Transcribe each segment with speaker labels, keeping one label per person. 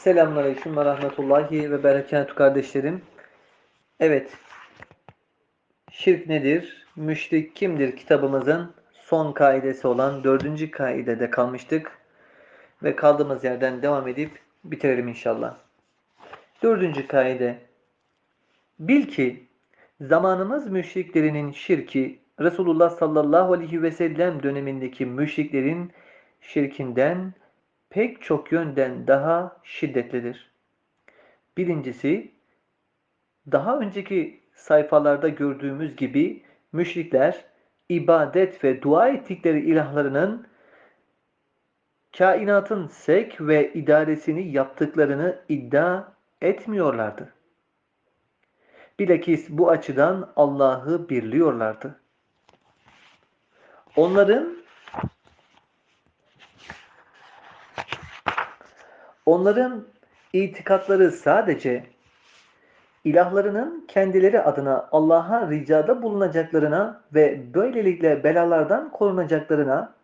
Speaker 1: Selamünaleyküm ve rahmetullahi ve berekatü kardeşlerim. Evet, şirk nedir, müşrik kimdir kitabımızın son kaidesi olan dördüncü kaidede kalmıştık. Ve kaldığımız yerden devam edip bitirelim inşallah. Dördüncü kaide. Bil ki zamanımız müşriklerinin şirki Resulullah sallallahu aleyhi ve sellem dönemindeki müşriklerin şirkinden pek çok yönden daha şiddetlidir. Birincisi, daha önceki sayfalarda gördüğümüz gibi müşrikler ibadet ve dua ettikleri ilahlarının kainatın sek ve idaresini yaptıklarını iddia etmiyorlardı. Bilakis bu açıdan Allah'ı birliyorlardı. Onların Onların itikatları sadece ilahlarının kendileri adına Allah'a ricada bulunacaklarına ve böylelikle belalardan korunacaklarına,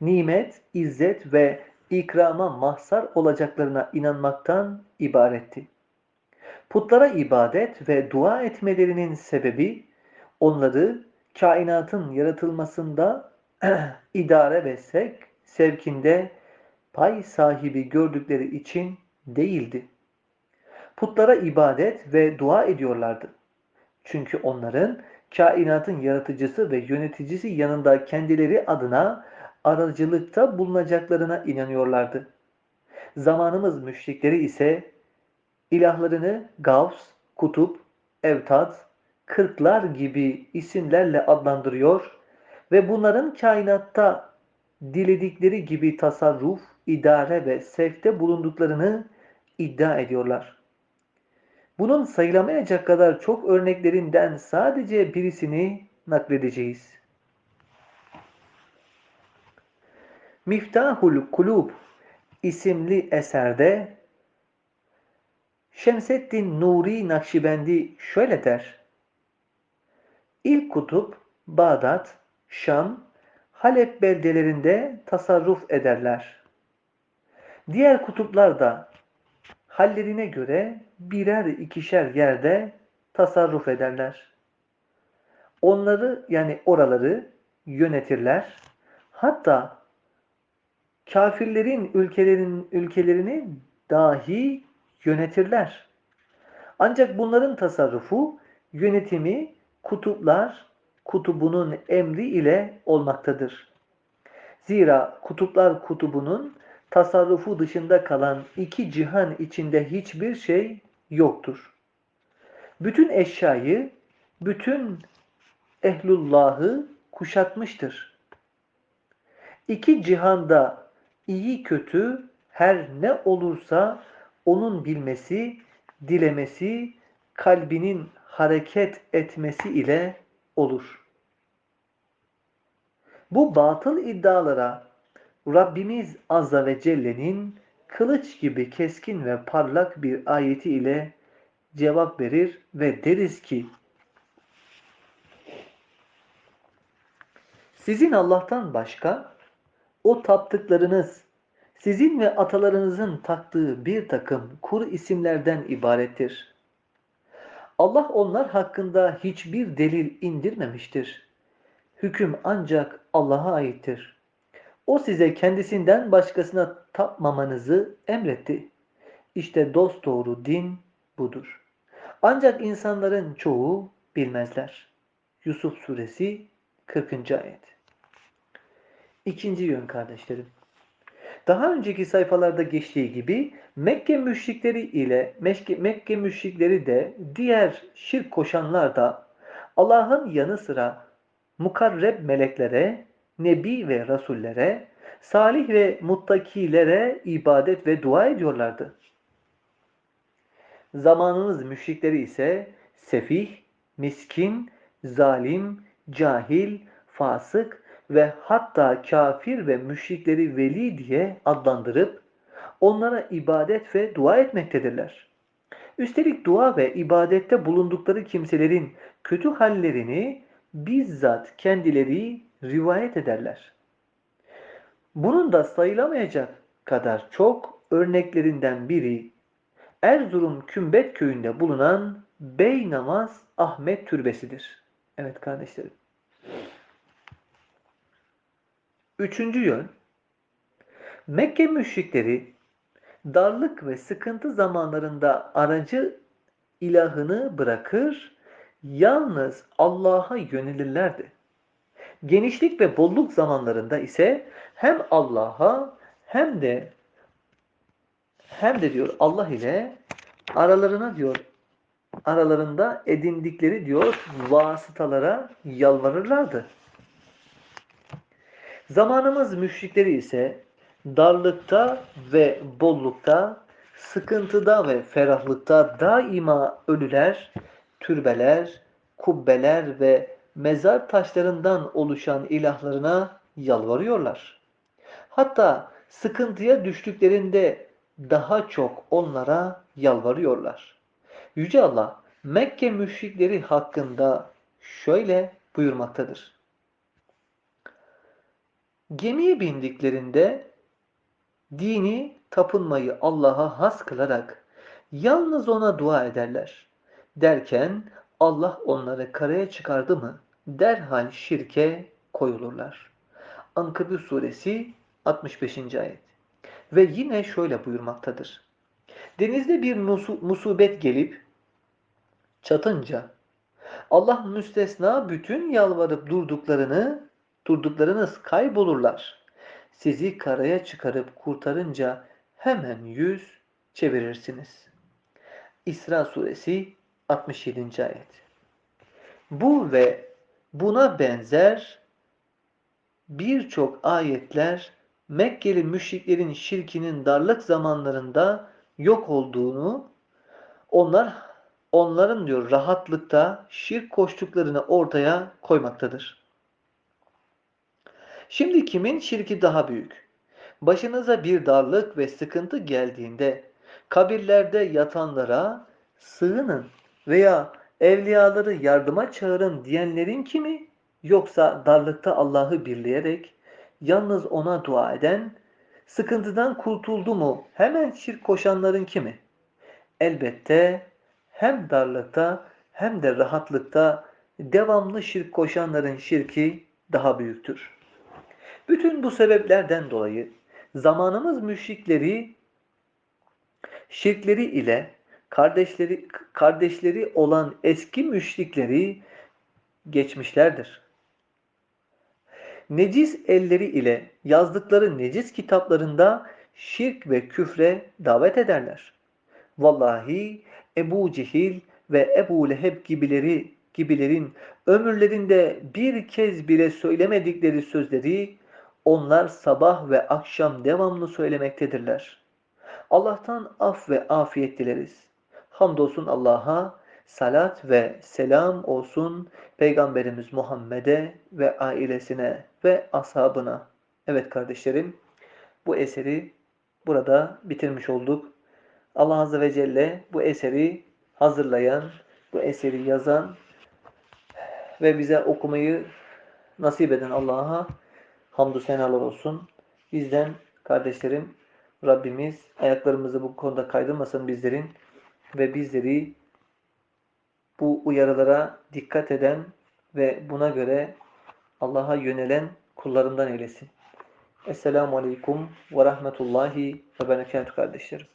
Speaker 1: nimet, izzet ve ikrama mahzar olacaklarına inanmaktan ibaretti. Putlara ibadet ve dua etmelerinin sebebi onları kainatın yaratılmasında idare ve sevk, sevkinde pay sahibi gördükleri için değildi. Putlara ibadet ve dua ediyorlardı. Çünkü onların kainatın yaratıcısı ve yöneticisi yanında kendileri adına aracılıkta bulunacaklarına inanıyorlardı. Zamanımız müşrikleri ise ilahlarını Gavs, Kutup, Evtad, Kırklar gibi isimlerle adlandırıyor ve bunların kainatta diledikleri gibi tasarruf, idare ve sevkte bulunduklarını iddia ediyorlar. Bunun sayılamayacak kadar çok örneklerinden sadece birisini nakledeceğiz. Miftahul Kulub isimli eserde Şemseddin Nuri Nakşibendi şöyle der. İlk kutup Bağdat, Şam, Halep beldelerinde tasarruf ederler. Diğer kutuplar da hallerine göre birer ikişer yerde tasarruf ederler. Onları yani oraları yönetirler. Hatta kafirlerin ülkelerin ülkelerini dahi yönetirler. Ancak bunların tasarrufu, yönetimi kutuplar kutubunun emri ile olmaktadır. Zira kutuplar kutubunun tasarrufu dışında kalan iki cihan içinde hiçbir şey yoktur. Bütün eşyayı, bütün ehlullahı kuşatmıştır. İki cihanda iyi kötü her ne olursa onun bilmesi, dilemesi, kalbinin hareket etmesi ile olur. Bu batıl iddialara Rabbimiz Azza ve Celle'nin kılıç gibi keskin ve parlak bir ayeti ile cevap verir ve deriz ki Sizin Allah'tan başka o taptıklarınız sizin ve atalarınızın taktığı bir takım kur isimlerden ibarettir. Allah onlar hakkında hiçbir delil indirmemiştir. Hüküm ancak Allah'a aittir. O size kendisinden başkasına tapmamanızı emretti. İşte dost doğru din budur. Ancak insanların çoğu bilmezler. Yusuf suresi 40. ayet. İkinci yön kardeşlerim. Daha önceki sayfalarda geçtiği gibi Mekke müşrikleri ile Mekke, Mekke müşrikleri de diğer şirk koşanlar da Allah'ın yanı sıra mukarreb meleklere nebi ve rasullere, salih ve muttakilere ibadet ve dua ediyorlardı. Zamanımız müşrikleri ise sefih, miskin, zalim, cahil, fasık ve hatta kafir ve müşrikleri veli diye adlandırıp onlara ibadet ve dua etmektedirler. Üstelik dua ve ibadette bulundukları kimselerin kötü hallerini bizzat kendileri rivayet ederler. Bunun da sayılamayacak kadar çok örneklerinden biri Erzurum Kümbet köyünde bulunan Beynamaz Ahmet Türbesidir. Evet kardeşlerim. Üçüncü yön, Mekke müşrikleri darlık ve sıkıntı zamanlarında aracı ilahını bırakır, yalnız Allah'a yönelirlerdi. Genişlik ve bolluk zamanlarında ise hem Allah'a hem de hem de diyor Allah ile aralarına diyor aralarında edindikleri diyor vasıtalara yalvarırlardı. Zamanımız müşrikleri ise darlıkta ve bollukta, sıkıntıda ve ferahlıkta daima ölüler, türbeler, kubbeler ve mezar taşlarından oluşan ilahlarına yalvarıyorlar. Hatta sıkıntıya düştüklerinde daha çok onlara yalvarıyorlar. Yüce Allah Mekke müşrikleri hakkında şöyle buyurmaktadır. Gemiye bindiklerinde dini tapınmayı Allah'a has kılarak yalnız ona dua ederler. Derken Allah onları karaya çıkardı mı derhal şirke koyulurlar. Ankabut suresi 65. ayet. Ve yine şöyle buyurmaktadır. Denizde bir musibet gelip çatınca Allah müstesna bütün yalvarıp durduklarını durduklarınız kaybolurlar. Sizi karaya çıkarıp kurtarınca hemen yüz çevirirsiniz. İsra suresi 67. ayet. Bu ve buna benzer birçok ayetler Mekkeli müşriklerin şirkinin darlık zamanlarında yok olduğunu, onlar onların diyor rahatlıkta şirk koştuklarını ortaya koymaktadır. Şimdi kimin şirki daha büyük? Başınıza bir darlık ve sıkıntı geldiğinde kabirlerde yatanlara sığının veya evliyaları yardıma çağırın diyenlerin kimi? Yoksa darlıkta Allah'ı birleyerek yalnız ona dua eden, sıkıntıdan kurtuldu mu hemen şirk koşanların kimi? Elbette hem darlıkta hem de rahatlıkta devamlı şirk koşanların şirki daha büyüktür. Bütün bu sebeplerden dolayı zamanımız müşrikleri şirkleri ile kardeşleri kardeşleri olan eski müşrikleri geçmişlerdir. Necis elleri ile yazdıkları necis kitaplarında şirk ve küfre davet ederler. Vallahi Ebu Cehil ve Ebu Leheb gibileri gibilerin ömürlerinde bir kez bile söylemedikleri sözleri onlar sabah ve akşam devamlı söylemektedirler. Allah'tan af ve afiyet dileriz. Hamdolsun Allah'a, salat ve selam olsun Peygamberimiz Muhammed'e ve ailesine ve ashabına. Evet kardeşlerim, bu eseri burada bitirmiş olduk. Allah Azze ve Celle bu eseri hazırlayan, bu eseri yazan ve bize okumayı nasip eden Allah'a hamdü senalar olsun. Bizden kardeşlerim Rabbimiz ayaklarımızı bu konuda kaydırmasın bizlerin ve bizleri bu uyarılara dikkat eden ve buna göre Allah'a yönelen kullarından eylesin. Esselamu Aleyküm ve Rahmetullahi ve Berekatuhu kardeşlerim.